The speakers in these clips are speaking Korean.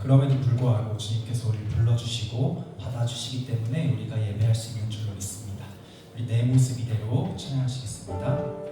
그럼에도 불구하고 주님께서 우리를 불러주시고 받아주시기 때문에 우리가 예배할 수 있는 줄로 믿습니다. 우리 내 모습 이대로 찬양하시겠습니다.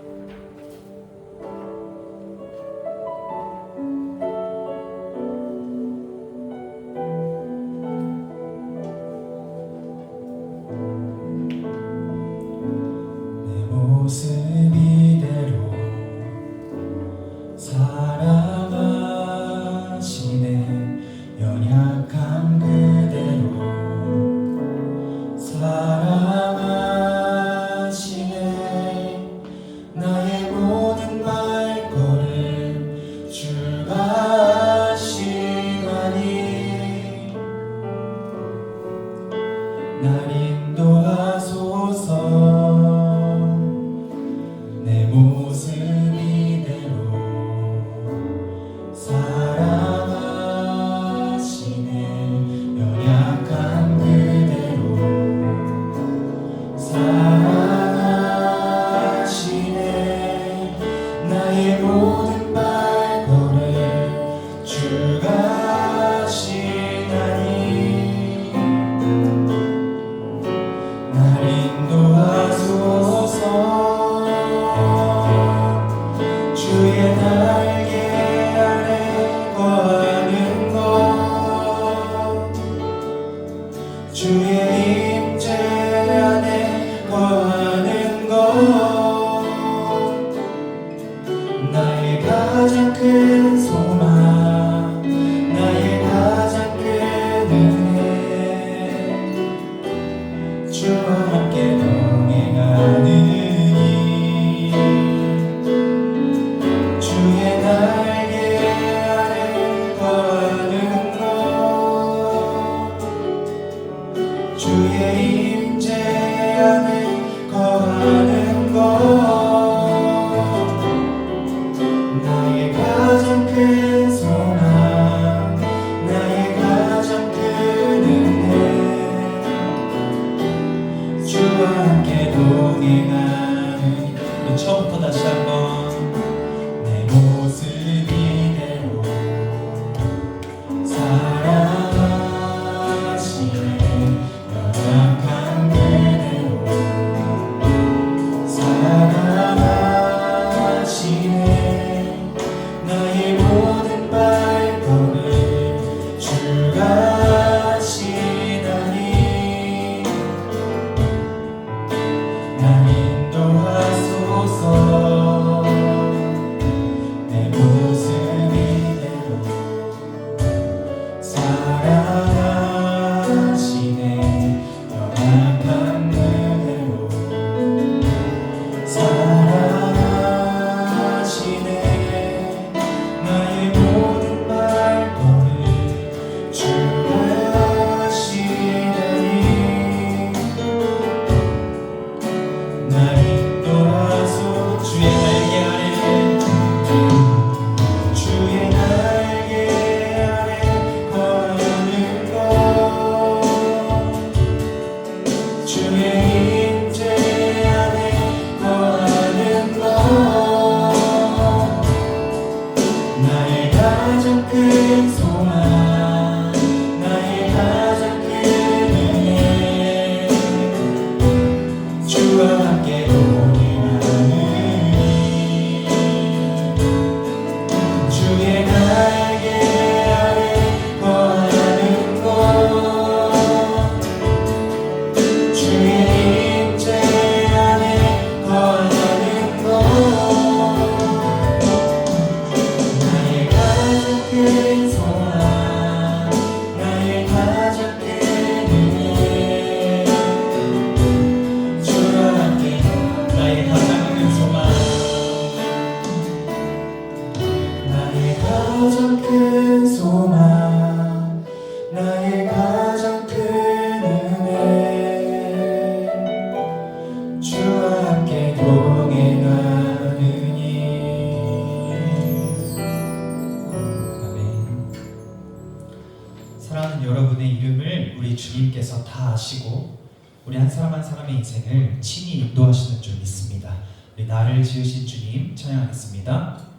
친히 인도하시는 줄 믿습니다. 우리 네, 나를 지으신 주님 찬양하겠습니다.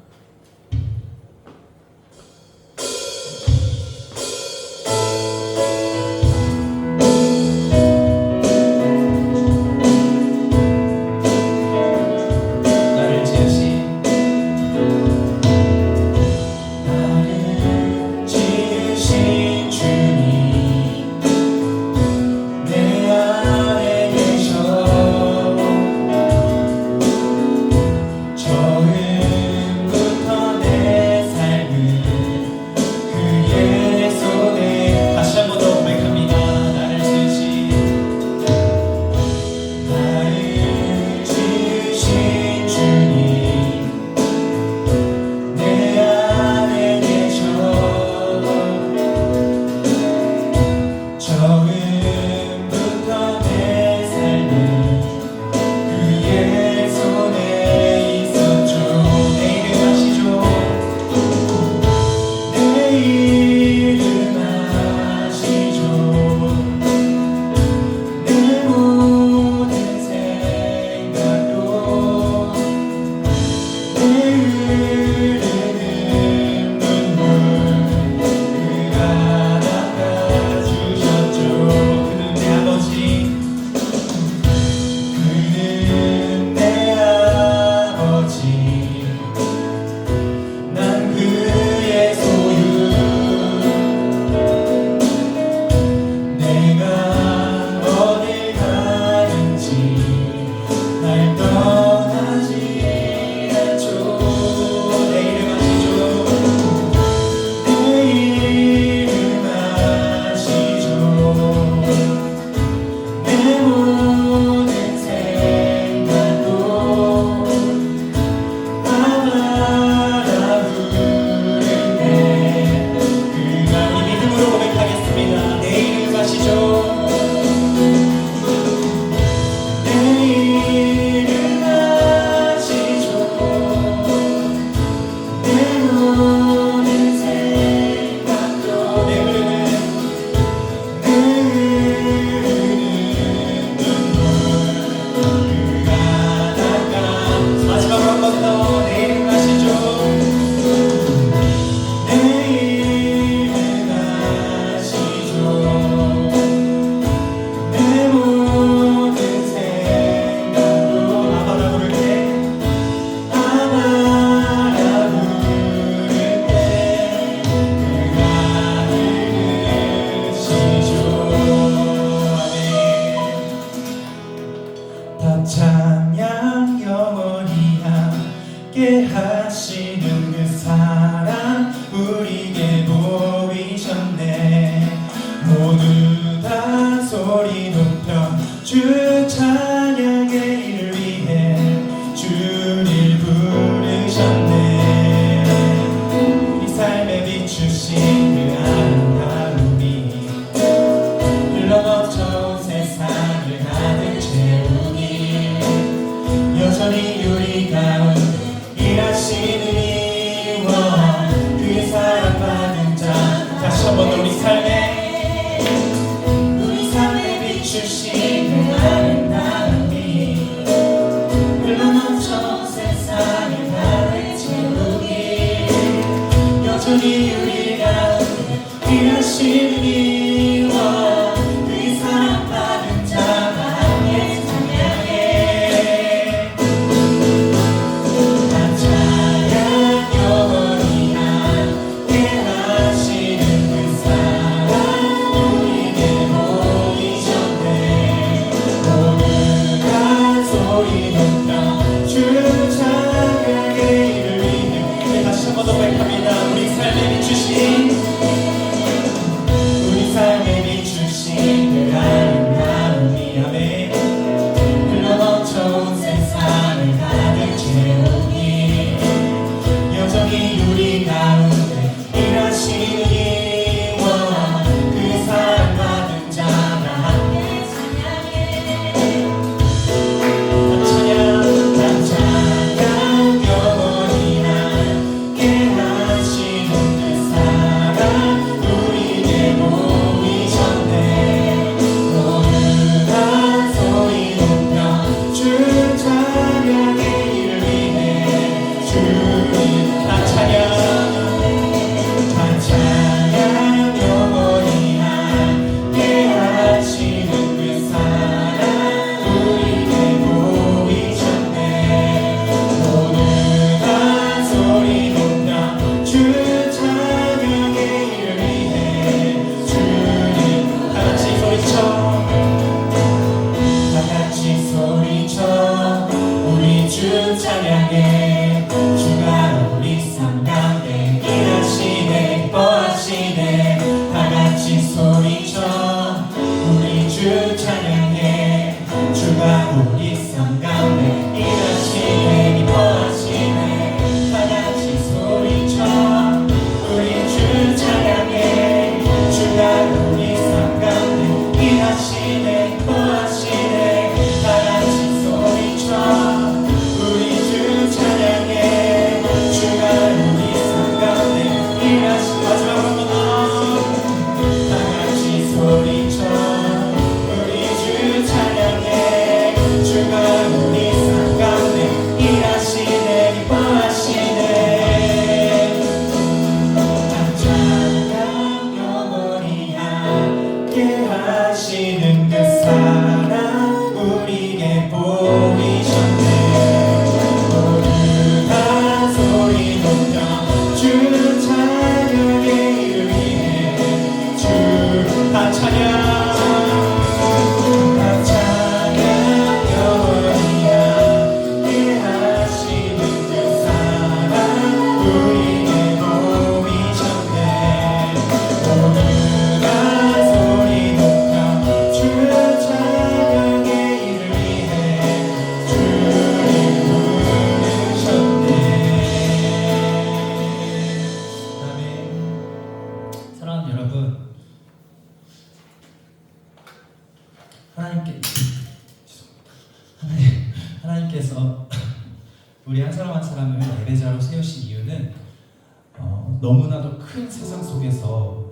너무나도 큰 세상 속에서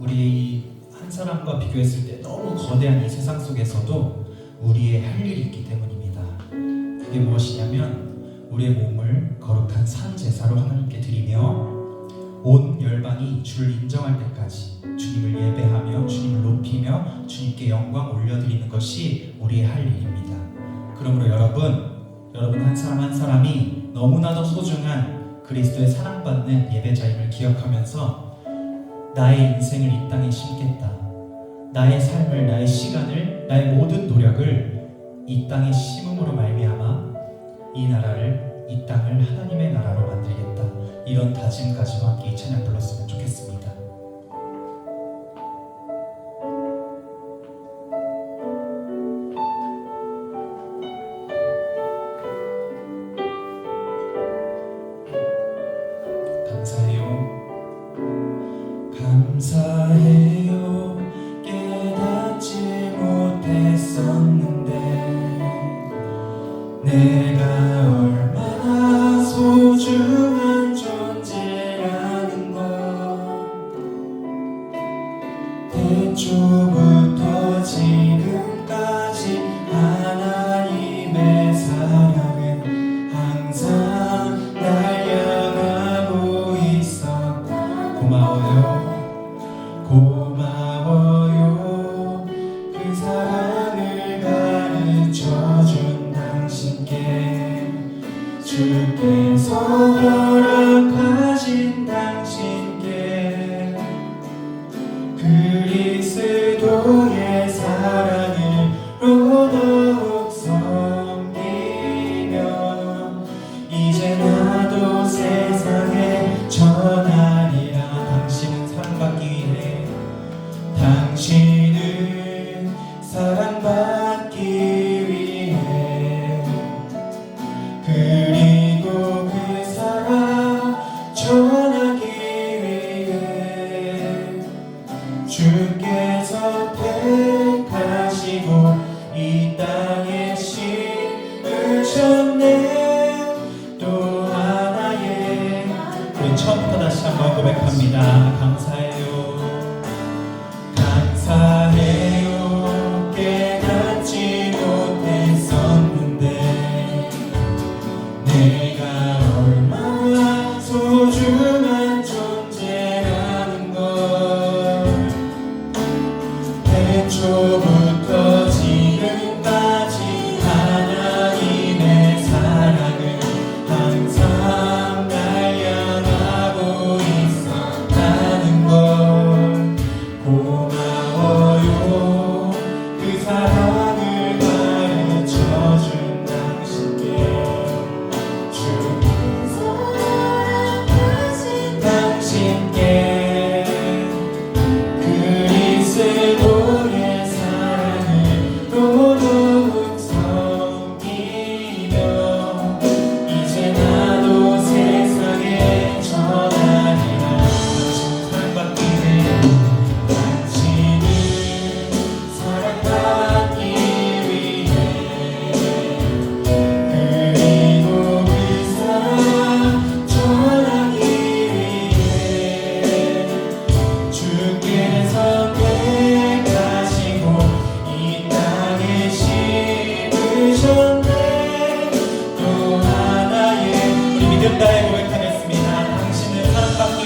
우리 한 사람과 비교했을 때 너무 거대한 이 세상 속에서도 우리의 할 일이 있기 때문입니다. 그게 무엇이냐면 우리의 몸을 거룩한 산 제사로 하나님께 드리며 온 열방이 주를 인정할 때까지 주님을 예배하며 주님을 높이며 주님께 영광 올려드리는 것이 우리의 할 일입니다. 그러므로 여러분, 여러분 한 사람 한 사람이 너무나도 소중한 그리스도의 사랑받는 예배자임을 기억하면서 나의 인생을 이 땅에 심겠다. 나의 삶을, 나의 시간을, 나의 모든 노력을 이 땅에 심음으로 말미암아 이 나라를, 이 땅을 하나님의 나라로 만들겠다. 이런 다짐 가지고 함께 이 찬양 불렀습니다. 조금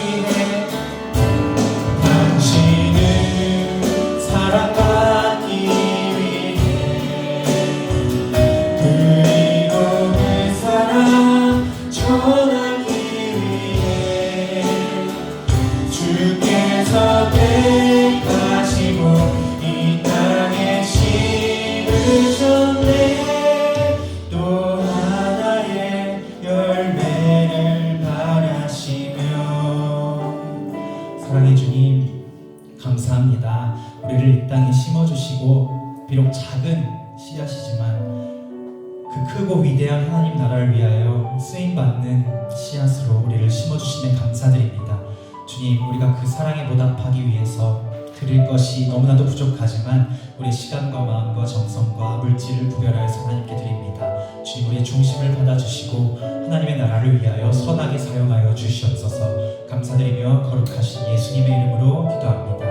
Amen. 감사합니다. 우리를 이 땅에 심어주시고 비록 작은 씨앗이지만 그 크고 위대한 하나님 나라를 위하여 쓰임받는 씨앗으로 우리를 심어주시는 감사드립니다. 주님 우리가 그 사랑에 보답하기 위해서 드릴 것이 너무나도 부족하지만 우리 시간과 마음과 정성과 물질을 구별하여서 하나님께 드립니다. 주님 우리의 중심을 받아주시고 하나님의 나라를 위하여 선하게 사용하여 주시옵소서 감사드리며 거룩하신 예수님의 이름으로 기도합니다.